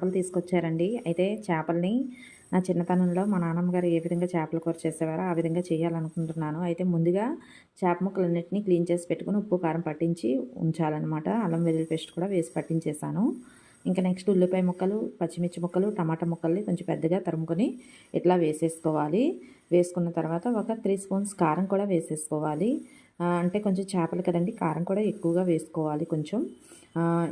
చేపలు తీసుకొచ్చారండి. అయితే చేపల్ని నా చిన్నతనంలో మా నాన్నమ్మ గారు ఏ విధంగా చేపల కూర చేసేవారో ఆ విధంగా చేయాలనుకుంటున్నాను. అయితే ముందుగా చేప ముక్కలన్నింటినీ క్లీన్ చేసి పెట్టుకుని ఉప్పు కారం పట్టించి ఉంచాలన్నమాట. అల్లం వెల్లుల్లి పేస్ట్ కూడా వేసి పట్టించేసాను ఇంకా నెక్స్ట్ ఉల్లిపాయ ముక్కలు పచ్చిమిర్చి ముక్కలు టమాటా ముక్కల్ని కొంచెం పెద్దగా తరుముకొని ఇట్లా వేసేసుకోవాలి. వేసుకున్న తర్వాత ఒక త్రీ స్పూన్స్ కారం కూడా వేసేసుకోవాలి. అంటే కొంచెం చేపలు కదండి కారం కూడా ఎక్కువగా వేసుకోవాలి కొంచెం.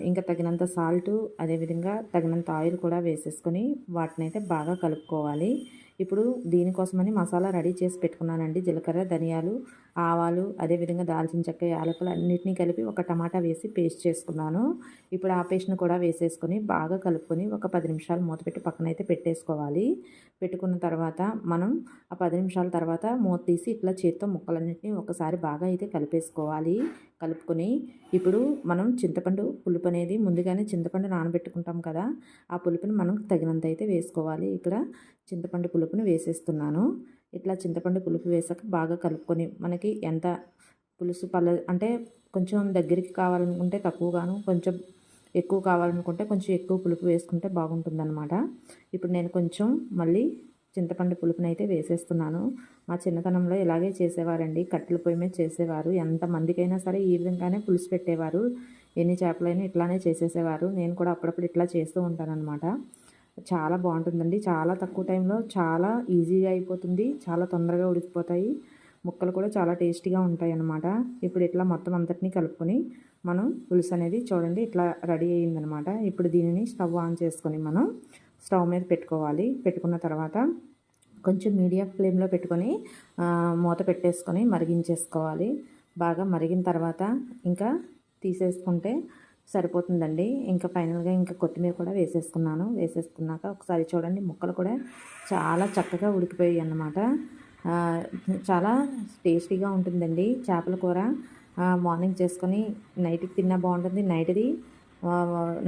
ఇంకా తగినంత సాల్టు అదేవిధంగా తగినంత ఆయిల్ కూడా వేసేసుకొని వాటిని అయితే బాగా కలుపుకోవాలి. ఇప్పుడు దీనికోసమని మసాలా రెడీ చేసి పెట్టుకున్నానండి. జీలకర్ర ధనియాలు ఆవాలు అదేవిధంగా దాల్చిన చెక్క యాలకులు అన్నింటినీ కలిపి ఒక టమాటా వేసి పేస్ట్ చేసుకున్నాను. ఇప్పుడు ఆ పేస్ట్ని కూడా వేసేసుకొని బాగా కలుపుకొని ఒక పది నిమిషాలు మూత పెట్టి పక్కనైతే పెట్టేసుకోవాలి. పెట్టుకున్న తర్వాత మనం ఆ పది నిమిషాల తర్వాత మూత తీసి ఇట్లా చేత్తో ముక్కలన్నింటినీ ఒకసారి బాగా అయితే కలిపేసుకోవాలి. కలుపుకొని ఇప్పుడు మనం చింతపండు పులుపు అనేది ముందుగానే చింతపండు నానబెట్టుకుంటాం కదా ఆ పులుపుని మనం తగినంత అయితే వేసుకోవాలి. ఇక్కడ చింతపండు పులుపుని వేసేస్తున్నాను. ఇట్లా చింతపండు పులుపు వేసాక బాగా కలుపుకొని మనకి ఎంత పులుసు పల్ల అంటే కొంచెం దగ్గరికి కావాలనుకుంటే తక్కువగాను కొంచెం ఎక్కువ కావాలనుకుంటే కొంచెం ఎక్కువ పులుపు వేసుకుంటే బాగుంటుందన్నమాట. ఇప్పుడు నేను కొంచెం మళ్ళీ చింతపండు పులుపుని అయితే వేసేస్తున్నాను. మా చిన్నతనంలో ఇలాగే చేసేవారండి. కట్టెల పొయ్యి మీద చేసేవారు. ఎంతమందికైనా సరే ఈ విధంగానే పులుసు పెట్టేవారు. ఎన్ని చేపలైనా ఇట్లానే చేసేసేవారు. నేను కూడా అప్పుడప్పుడు ఇట్లా చేస్తూ ఉంటానన్నమాట. చాలా బాగుంటుందండి. చాలా తక్కువ టైంలో చాలా ఈజీగా అయిపోతుంది. చాలా తొందరగా ఉడికిపోతాయి. ముక్కలు కూడా చాలా టేస్టీగా ఉంటాయి అన్నమాట ఇప్పుడు ఇట్లా మొత్తం అంతటినీ కలుపుకొని మనం పులుసు అనేది చూడండి ఇట్లా రెడీ అయ్యిందనమాట ఇప్పుడు దీనిని స్టవ్ ఆన్ చేసుకొని మనం స్టవ్ మీద పెట్టుకోవాలి. పెట్టుకున్న తర్వాత కొంచెం మీడియం ఫ్లేమ్లో పెట్టుకొని మూత పెట్టేసుకొని మరిగించేసుకోవాలి. బాగా మరిగిన తర్వాత ఇంకా తీసేసుకుంటే సరిపోతుందండి. ఇంకా ఫైనల్గా ఇంకా కొత్తిమీర కూడా వేసేసుకున్నాను. వేసేసుకున్నాక ఒకసారి చూడండి ముక్కలు కూడా చాలా చక్కగా ఉడికిపోయాయి అన్నమాట. చాలా టేస్టీగా ఉంటుందండి. చేపల కూర మార్నింగ్ చేసుకొని నైట్కి తిన్నా బాగుంటుంది. నైట్ది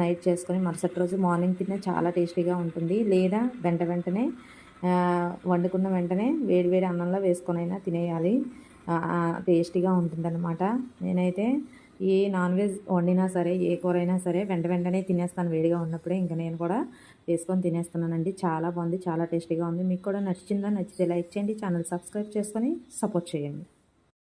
నైట్ చేసుకొని మరుసటి రోజు మార్నింగ్ తిన్నా చాలా టేస్టీగా ఉంటుంది. లేదా వెంట వెంటనే వండుకున్న వెంటనే వేడి వేడి అన్నంలో వేసుకొని అయినా తినేయాలి టేస్టీగా ఉంటుందన్నమాట. నేనైతే ఏ నాన్ వెజ్ వండినా సరే ఏ కూర అయినా సరే వెంట వెంటనే తినేస్తాను. వేడిగా ఉన్నప్పుడే ఇంకా నేను కూడా వేసుకొని తినేస్తున్నానండి. చాలా బాగుంది చాలా టేస్టీగా ఉంది. మీకు కూడా నచ్చిందా నచ్చితే లైక్ చేయండి ఛానల్ సబ్స్క్రైబ్ చేసుకొని సపోర్ట్ చేయండి.